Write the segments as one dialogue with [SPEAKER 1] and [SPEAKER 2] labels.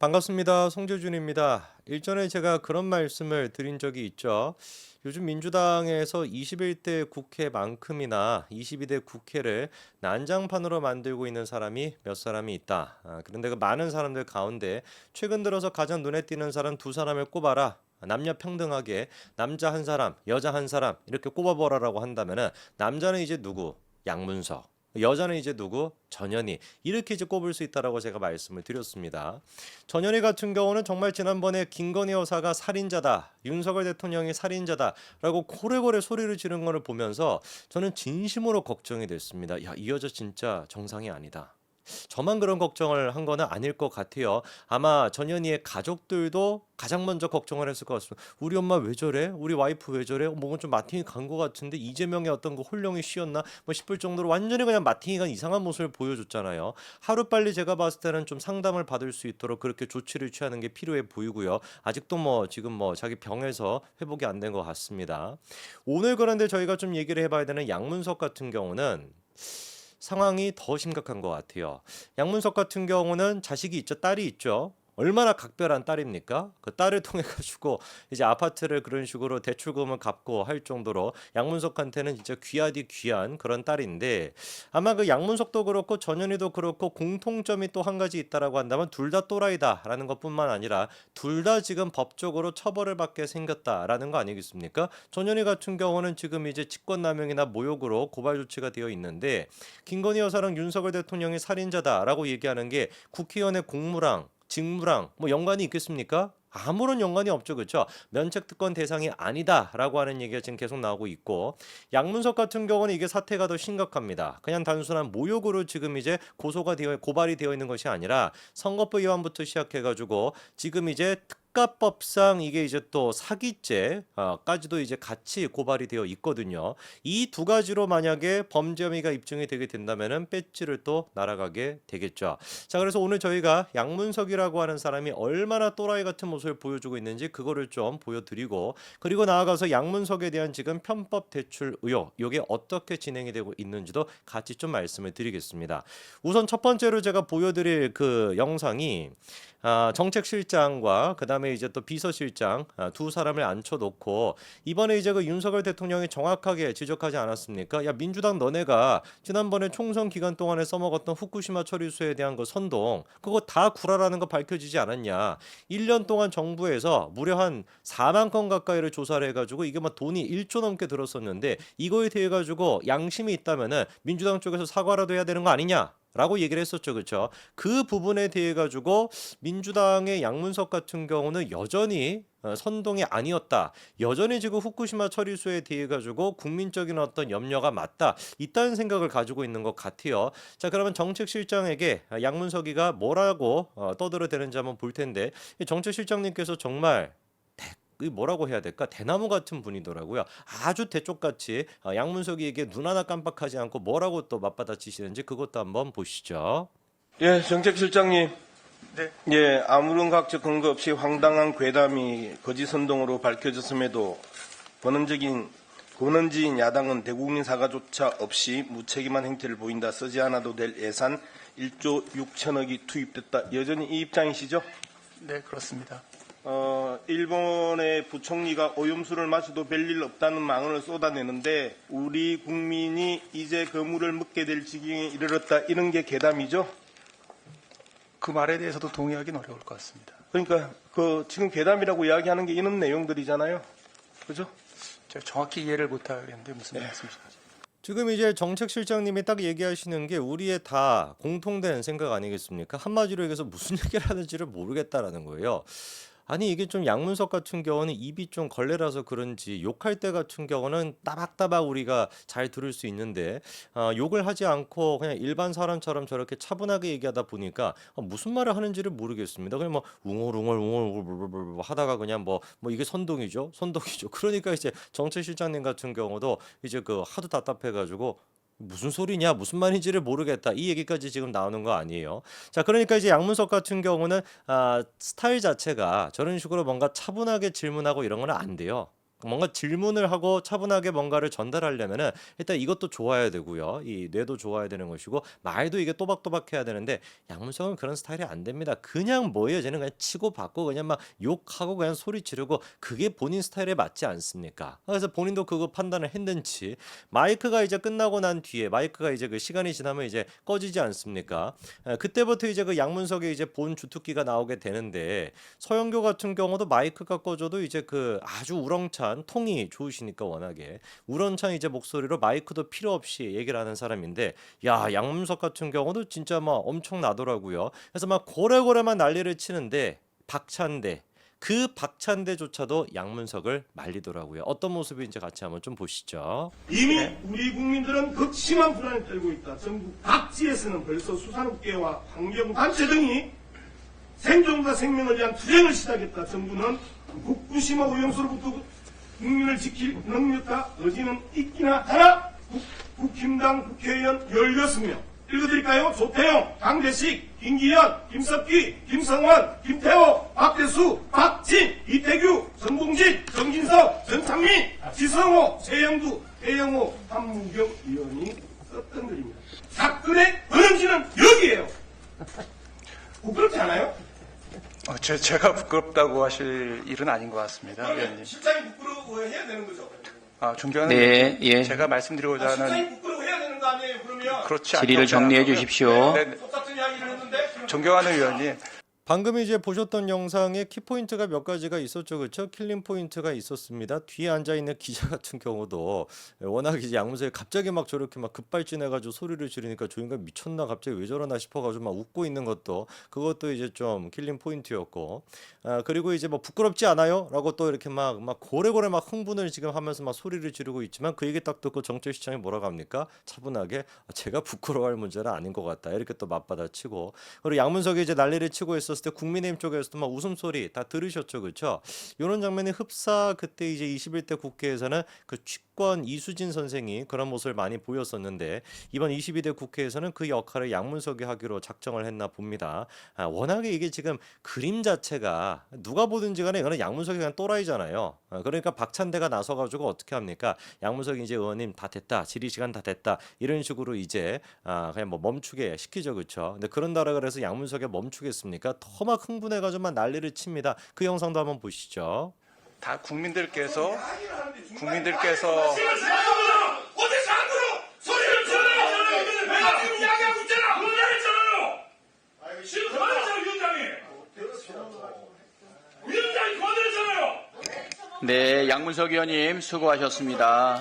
[SPEAKER 1] 반갑습니다. 송재준입니다. 일전에 제가 그런 말씀을 드린 적이 있죠. 요즘 민주당에서 21대 국회만큼이나 22대 국회를 난장판으로 만들고 있는 사람이 몇 사람이 있다. 아, 그런데 그 많은 사람들 가운데 최근 들어서 가장 눈에 띄는 사람 두 사람을 꼽아라. 남녀 평등하게 남자 한 사람, 여자 한 사람 이렇게 꼽아보라라고 한다면은 남자는 이제 누구? 양문석. 여자는 이제 누구? 전현희 이렇게 이제 꼽을 수 있다라고 제가 말씀을 드렸습니다. 전현희 같은 경우는 정말 지난번에 김건희 여사가 살인자다, 윤석열 대통령이 살인자다라고 고래고래 소리를 지른 거를 보면서 저는 진심으로 걱정이 됐습니다. 야, 이 여자 진짜 정상이 아니다. 저만 그런 걱정을 한 거는 아닐 것 같아요. 아마 전현희의 가족들도 가장 먼저 걱정을 했을 것 같습니다. 우리 엄마 왜 저래? 우리 와이프 왜 저래? 뭔가 좀 마팅이 간 것 같은데 이재명의 어떤 그 홀령이 쉬었나? 뭐 싶을 정도로 완전히 그냥 마팅이 간 이상한 모습을 보여줬잖아요. 하루 빨리 제가 봤을 때는 좀 상담을 받을 수 있도록 그렇게 조치를 취하는 게 필요해 보이고요. 아직도 뭐 지금 뭐 자기 병에서 회복이 안 된 것 같습니다. 오늘 그런데 저희가 좀 얘기를 해봐야 되는 양문석 같은 경우는 상황이 더 심각한 것 같아요. 양문석 같은 경우는 자식이 있죠, 딸이 있죠. 얼마나 각별한 딸입니까? 그 딸을 통해 가지고 이제 아파트를 그런 식으로 대출금을 갚고 할 정도로 양문석한테는 진짜 귀하디 귀한 그런 딸인데 아마 그 양문석도 그렇고 전현희도 그렇고 공통점이 또 한 가지 있다라고 한다면 둘 다 또라이다라는 것뿐만 아니라 둘 다 지금 법적으로 처벌을 받게 생겼다라는 거 아니겠습니까? 전현희 같은 경우는 지금 이제 직권남용이나 모욕으로 고발 조치가 되어 있는데 김건희 여사랑 윤석열 대통령이 살인자다라고 얘기하는 게 국회의원의 공무랑 직무랑 뭐 연관이 있겠습니까? 아무런 연관이 없죠, 그렇죠? 면책 특권 대상이 아니다라고 하는 얘기가 지금 계속 나오고 있고 양문석 같은 경우는 이게 사태가 더 심각합니다. 그냥 단순한 모욕으로 지금 이제 고소가 되어 고발이 되어 있는 것이 아니라 선거법 위반부터 시작해 가지고 지금 이제 특 가법상 이게 이제 또 사기죄까지도 이제 같이 고발이 되어 있거든요. 이 두 가지로 만약에 범죄 혐의가 입증이 되게 된다면은 배지를 또 날아가게 되겠죠. 자, 그래서 오늘 저희가 양문석이라고 하는 사람이 얼마나 또라이 같은 모습을 보여주고 있는지 그거를 좀 보여드리고 그리고 나아가서 양문석에 대한 지금 편법 대출 의혹 이게 어떻게 진행이 되고 있는지도 같이 좀 말씀을 드리겠습니다. 우선 첫 번째로 제가 보여드릴 그 영상이 아, 정책실장과 그다음 에 이제 또 비서실장 아, 두 사람을 앉혀놓고 이번에 이제 그 윤석열 대통령이 정확하게 지적하지 않았습니까? 야 민주당 너네가 지난번에 총선 기간 동안에 써먹었던 후쿠시마 처리수에 대한 그 선동 그거 다 구라라는 거 밝혀지지 않았냐? 1년 동안 정부에서 무려 한 4만 건 가까이를 조사를 해가지고 이게 막 돈이 1조 넘게 들었었는데 이거에 대해 가지고 양심이 있다면은 민주당 쪽에서 사과라도 해야 되는 거 아니냐? 라고 얘기를 했었죠. 그렇죠? 그 부분에 대해 가지고 민주당의 양문석 같은 경우는 여전히 어, 선동이 아니었다. 여전히 지금 후쿠시마 처리수에 대해 가지고 국민적인 어떤 염려가 맞다. 있다는 생각을 가지고 있는 것 같아요. 자, 그러면 정책실장에게 양문석이가 뭐라고 어, 떠들어대는지 한번 볼 텐데 이 정책실장님께서 정말 이 뭐라고 해야 될까 대나무 같은 분이더라고요. 아주 대쪽같이 어, 양문석이에게 눈 하나 깜빡하지 않고 뭐라고 또 맞받아치시는지 그것도 한번 보시죠.
[SPEAKER 2] 예, 정책실장님.
[SPEAKER 3] 네.
[SPEAKER 2] 예, 아무런 각적 근거 없이 황당한 괴담이 거짓 선동으로 밝혀졌음에도 권원적인 권원지인 야당은 대국민 사과조차 없이 무책임한 행태를 보인다. 쓰지 않아도 될 예산 1조 6천억이 투입됐다. 여전히 이 입장이시죠?
[SPEAKER 3] 네, 그렇습니다.
[SPEAKER 2] 어, 일본의 부총리가 오염수를 마셔도 별일 없다는 망언을 쏟아내는데 우리 국민이 이제 거물을 먹게 될 지경에 이르렀다. 이런 게 괴담이죠?
[SPEAKER 3] 그 말에 대해서도 동의하기는 어려울 것 같습니다.
[SPEAKER 2] 그러니까 그 지금 괴담이라고 이야기하는 게 이런 내용들이잖아요. 그죠?
[SPEAKER 3] 제가 정확히 이해를 못하겠는데 무슨 말씀이신지.
[SPEAKER 1] 지금 이제 정책실장님이 딱 얘기하시는 게 우리의 다 공통된 생각 아니겠습니까? 한마디로 얘기해서 무슨 얘기를 하는지를 모르겠다라는 거예요. 아니 이게 좀 양문석 같은 경우는 입이 좀 걸레라서 그런지 욕할 때 같은 경우는 따박따박 우리가 잘 들을 수 있는데 어, 욕을 하지 않고 그냥 일반 사람처럼 저렇게 차분하게 얘기하다 보니까 어, 무슨 말을 하는지를 모르겠습니다. 그냥 뭐 웅얼웅얼 웅얼 웅얼 하다가 그냥 뭐 뭐 이게 선동이죠, 선동이죠. 그러니까 이제 정책실장님 같은 경우도 이제 그 하도 답답해가지고 무슨 소리냐, 무슨 말인지를 모르겠다. 이 얘기까지 지금 나오는 거 아니에요. 자, 그러니까 이제 양문석 같은 경우는 아, 스타일 자체가 저런 식으로 뭔가 차분하게 질문하고 이런 거는 안 돼요. 뭔가 질문을 하고 차분하게 뭔가를 전달하려면은 일단 이것도 좋아야 되고요. 이 뇌도 좋아야 되는 것이고 말도 이게 또박또박 해야 되는데 양문석은 그런 스타일이 안 됩니다. 그냥 뭐예요? 쟤는 그냥 치고 받고 그냥 막 욕하고 그냥 소리 지르고 그게 본인 스타일에 맞지 않습니까? 그래서 본인도 그거 판단을 했는지 마이크가 이제 끝나고 난 뒤에 마이크가 이제 그 시간이 지나면 이제 꺼지지 않습니까? 에, 그때부터 이제 그 양문석의 이제 본 주특기가 나오게 되는데 서영교 같은 경우도 마이크가 꺼져도 이제 그 아주 우렁 찬 통이 좋으시니까 워낙에 우렁찬 이제 목소리로 마이크도 필요 없이 얘기를 하는 사람인데 야 양문석 같은 경우도 진짜 막 엄청 나더라고요. 그래서 막 고래고래만 난리를 치는데 박찬대 그 박찬대조차도 양문석을 말리더라고요. 어떤 모습인지 같이 한번 좀 보시죠.
[SPEAKER 2] 이미 우리 국민들은 극심한 불안에 떨고 있다. 전국 각지에서는 벌써 수산업계와 환경 단체 등이 생존과 생명을 위한 투쟁을 시작했다. 정부는 북부시마 오염수로부터 국민을 지킬 능력과 의지는 있기나 하나 국, 국힘당 국회의원 16명 읽어드릴까요? 조태용, 강대식, 김기현, 김석기, 김성환, 김태호, 박대수, 박진, 이태규, 전봉진, 정진석, 전창민, 지성호, 최영두, 배영호, 한무경 의원이 썼던 글입니다. 사건의 원음지는 여기에요. 부끄럽지 않아요?
[SPEAKER 3] 어, 제, 제가 부끄럽다고 하실 일은 아닌 것 같습니다, 위원님.
[SPEAKER 2] 실장이 부끄러워 해야 되는 거죠.
[SPEAKER 3] 아, 존경하는
[SPEAKER 4] 네,
[SPEAKER 3] 위원님,
[SPEAKER 4] 예.
[SPEAKER 3] 제가 말씀드리고자
[SPEAKER 2] 아,
[SPEAKER 3] 하는
[SPEAKER 2] 실장이 부끄러워 해야 되는 거 아니에요? 그러면
[SPEAKER 3] 그렇지
[SPEAKER 4] 질의를
[SPEAKER 3] 않다고
[SPEAKER 4] 정리해
[SPEAKER 3] 생각하고요.
[SPEAKER 4] 주십시오.
[SPEAKER 3] 네, 네.
[SPEAKER 2] 똑같은 이야기를 했는데
[SPEAKER 3] 존경하는 위원님,
[SPEAKER 1] 방금 이제 보셨던 영상에 키포인트가 몇 가지가 있었죠, 그렇죠? 킬링 포인트가 있었습니다. 뒤에 앉아 있는 기자 같은 경우도 워낙 이제 양문석이 갑자기 막 저렇게 막 급발진해 가지고 소리를 지르니까 저 인간 미쳤나 갑자기 왜 저러나 싶어 가지고 막 웃고 있는 것도 그것도 이제 좀 킬링 포인트였고 아 그리고 이제 뭐 부끄럽지 않아요?라고 또 이렇게 막 막 고래고래 막 흥분을 지금 하면서 막 소리를 지르고 있지만 그 얘기 딱 듣고 정철 시장이 뭐라고 합니까? 차분하게 아, 제가 부끄러워할 문제는 아닌 것 같다 이렇게 또 맞받아치고 그리고 양문석이 이제 난리를 치고 있었을 때 국민의힘 쪽에서도 막 웃음소리 다 들으셨죠, 그렇죠? 이런 장면이 흡사 그때 이제 21대 국회에서는 그 취권 이수진 선생이 그런 모습을 많이 보였었는데 이번 22대 국회에서는 그 역할을 양문석이 하기로 작정을 했나 봅니다. 아, 워낙에 이게 지금 그림 자체가 누가 보든지 간에 이거는 양문석이 그냥 또라이잖아요. 아, 그러니까 박찬대가 나서가지고 어떻게 합니까? 양문석 이제 의원님 다 됐다, 질의 시간 다 됐다 이런 식으로 이제 아, 그냥 뭐 멈추게 시키죠, 그렇죠? 근데 그런다라 그래서 양문석이 멈추겠습니까? 더 막 흥분해가지고 막 난리를 칩니다. 그 영상도 한번 보시죠.
[SPEAKER 3] 다 국민들께서, 국민들께서!
[SPEAKER 4] 네, 양문석 의원님 수고하셨습니다.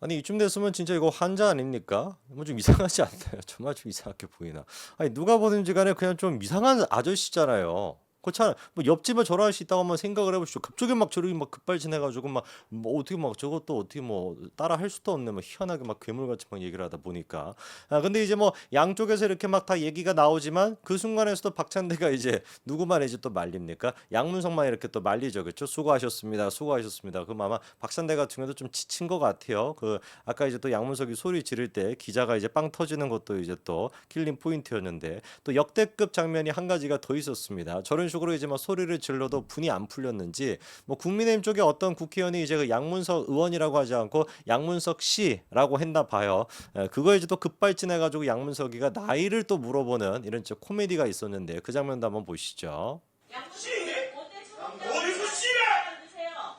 [SPEAKER 1] 아니 이쯤 됐으면 진짜 이거 환자 아닙니까? 뭐 좀 이상하지 않나요? 정말 좀 이상하게 보이나? 아니 누가 보든지 간에 그냥 좀 이상한 아저씨잖아요. 그렇잖아. 뭐 옆집에 저런 아저씨 있다고 한번 생각을 해보시죠. 갑자기 막 저렇게 막 급발진해가지고 막 뭐 어떻게 막 저것도 어떻게 뭐 따라 할 수도 없네. 뭐 희한하게 막 괴물같이 막 얘기를 하다 보니까. 아 근데 이제 뭐 양쪽에서 이렇게 막 다 얘기가 나오지만 그 순간에서도 박찬대가 이제 누구만 이제 또 말립니까? 양문석만 이렇게 또 말리죠, 그렇죠? 수고하셨습니다, 수고하셨습니다. 그럼 아마 박찬대 같은 경우도 좀 지친 것 같아요. 그 아까 이제 또 양문석이 소리 지를 때 기자가 이제 빵 터지는 것도 이제 또 킬링 포인트였는데 또 역대급 장면이 한 가지가 더 있었습니다. 저런 식으로 이제 막 소리를 질러도 분이 안 풀렸는지 뭐 국민의힘 쪽에 어떤 국회의원이 이제 그 양문석 의원이라고 하지 않고 양문석 씨라고 했나 봐요. 에, 그거에 이제 또 급발진해가지고 양문석이가 나이를 또 물어보는 이런 진짜 코미디가 있었는데 그 장면도 한번 보시죠.
[SPEAKER 2] 어디서 씨래!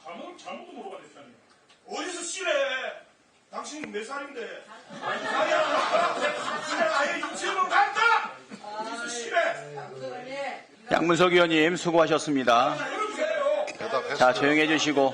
[SPEAKER 2] 잘못, 잘못. 어디서 씨래! 당신 몇 살인데? 아니야, 그냥 아예 유치원 간다! 어디서 씨래!
[SPEAKER 4] 양문석 의원님 수고하셨습니다. 자, 조용해 주시고.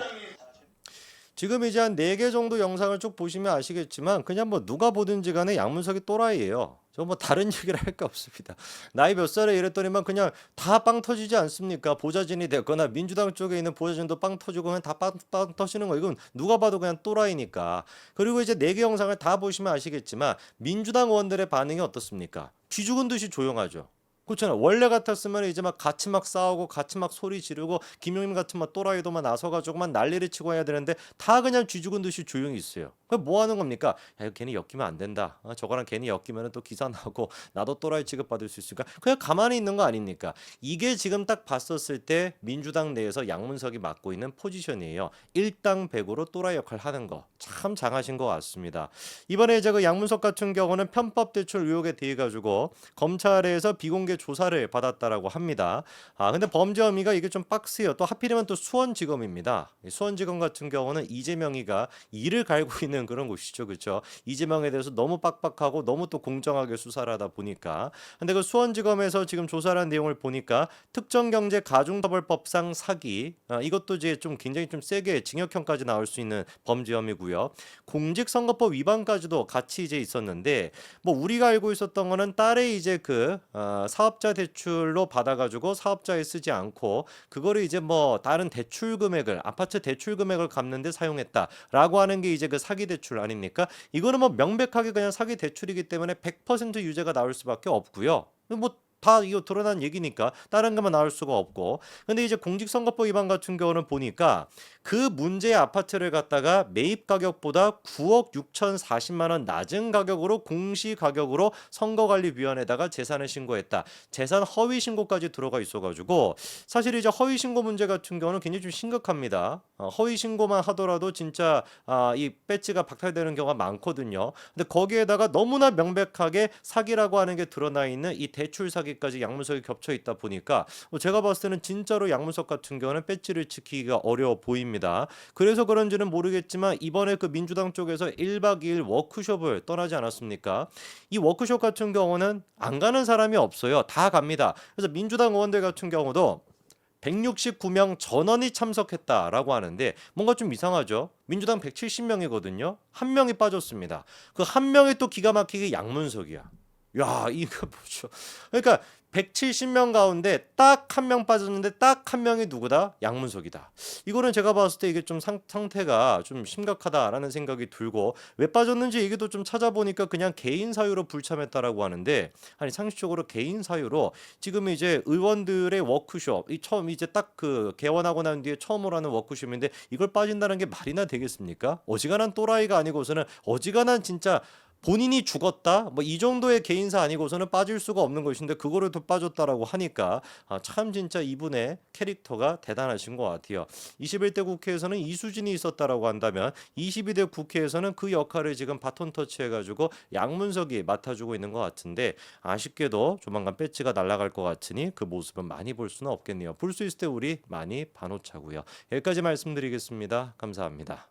[SPEAKER 1] 지금 이제 한네개 정도 영상을 쭉 보시면 아시겠지만 그냥 뭐 누가 보든지 간에 양문석이 또라이예요. 저 뭐 다른 얘기를 할 게 없습니다. 나이 몇 살에 이랬더니만 그냥 다 빵 터지지 않습니까? 보좌진이 됐거나 민주당 쪽에 있는 보좌진도 빵 터지고 그냥 다빵 빵 터지는 거 이건 누가 봐도 그냥 또라이니까. 그리고 이제 네개 영상을 다 보시면 아시겠지만 민주당 의원들의 반응이 어떻습니까? 쥐 죽은 듯이 조용하죠. 그렇잖아요. 원래 같았으면 이제 막 같이 막 싸우고 같이 막 소리 지르고 김용민 같은 막 또라이도 막 나서가지고 막 난리를 치고 해야 되는데 다 그냥 쥐 죽은 듯이 조용히 있어요. 그럼 뭐 하는 겁니까? 야, 이거 괜히 엮이면 안 된다. 어, 저거랑 괜히 엮이면 또 기사 나고 나도 또라이 취급 받을 수 있으니까 그냥 가만히 있는 거 아닙니까? 이게 지금 딱 봤었을 때 민주당 내에서 양문석이 맡고 있는 포지션이에요. 일당백으로 또라이 역할 하는 거 참 장하신 것 같습니다. 이번에 이제 그 양문석 같은 경우는 편법 대출 의혹에 대해 가지고 검찰에서 비공개 조사를 받았다라고 합니다. 아 근데 범죄 혐의가 이게 좀 빡세요. 또 하필이면 또 수원지검입니다. 이 수원지검 같은 경우는 이재명이가 이를 갈고 있는 그런 곳이죠, 그렇죠? 이재명에 대해서 너무 빡빡하고 너무 또 공정하게 수사를 하다 보니까 근데 그 수원지검에서 지금 조사를 한 내용을 보니까 특정경제 가중처벌법상 사기 아, 이것도 이제 좀 굉장히 좀 세게 징역형까지 나올 수 있는 범죄 혐의고요. 공직선거법 위반까지도 같이 이제 있었는데 뭐 우리가 알고 있었던 거는 딸의 이제 그 어, 사업자 대출로 받아가지고 사업자에 쓰지 않고 그거를 이제 뭐 다른 대출 금액을 아파트 대출 금액을 갚는데 사용했다라고 하는 게 이제 그 사기 대출 아닙니까? 이거는 뭐 명백하게 그냥 사기 대출이기 때문에 100% 유죄가 나올 수밖에 없고요. 뭐 다 이거 드러난 얘기니까 다른 것만 나올 수가 없고 근데 이제 공직선거법 위반 같은 경우는 보니까 그 문제의 아파트를 갖다가 매입 가격보다 9억 6,040만 원 낮은 가격으로 공시 가격으로 선거관리위원회에다가 재산을 신고했다. 재산 허위 신고까지 들어가 있어가지고 사실 이제 허위 신고 문제 같은 경우는 굉장히 좀 심각합니다. 어, 허위 신고만 하더라도 진짜 아, 이 배지가 박탈되는 경우가 많거든요. 근데 거기에다가 너무나 명백하게 사기라고 하는 게 드러나 있는 이 대출 사기 까지 양문석이 겹쳐 있다 보니까 어, 제가 봤을 때는 진짜로 양문석 같은 경우는 배지를 지키기가 어려워 보입니다. 그래서 그런지는 모르겠지만 이번에 그 민주당 쪽에서 1박 2일 워크숍을 떠나지 않았습니까? 이 워크숍 같은 경우는 안 가는 사람이 없어요. 다 갑니다. 그래서 민주당 의원들 같은 경우도 169명 전원이 참석했다라고 하는데 뭔가 좀 이상하죠. 민주당 170명이거든요. 한 명이 빠졌습니다. 그 한 명이 또 기가 막히게 양문석이야. 야, 이거 보죠. 그러니까 170명 가운데 딱 한 명 빠졌는데 딱 한 명이 누구다? 양문석이다. 이거는 제가 봤을 때 이게 좀 상, 상태가 좀 심각하다라는 생각이 들고 왜 빠졌는지 얘기도 좀 찾아보니까 그냥 개인 사유로 불참했다라고 하는데 아니 상식적으로 개인 사유로 지금 이제 의원들의 워크숍 이 처음 이제 딱 그 개원하고 난 뒤에 처음으로 하는 워크숍인데 이걸 빠진다는 게 말이나 되겠습니까? 어지간한 또라이가 아니고서는 어지간한 진짜 본인이 죽었다 뭐 이 정도의 개인사 아니고서는 빠질 수가 없는 것인데 그거를 또 빠졌다라고 하니까 아, 참 진짜 이분의 캐릭터가 대단하신 것 같아요. 21대 국회에서는 이수진이 있었다라고 한다면 22대 국회에서는 그 역할을 지금 바톤 터치해가지고 양문석이 맡아주고 있는 것 같은데 아쉽게도 조만간 배지가 날아갈 것 같으니 그 모습은 많이 볼 수는 없겠네요. 볼 수 있을 때 우리 많이 반호차고요. 여기까지 말씀드리겠습니다. 감사합니다.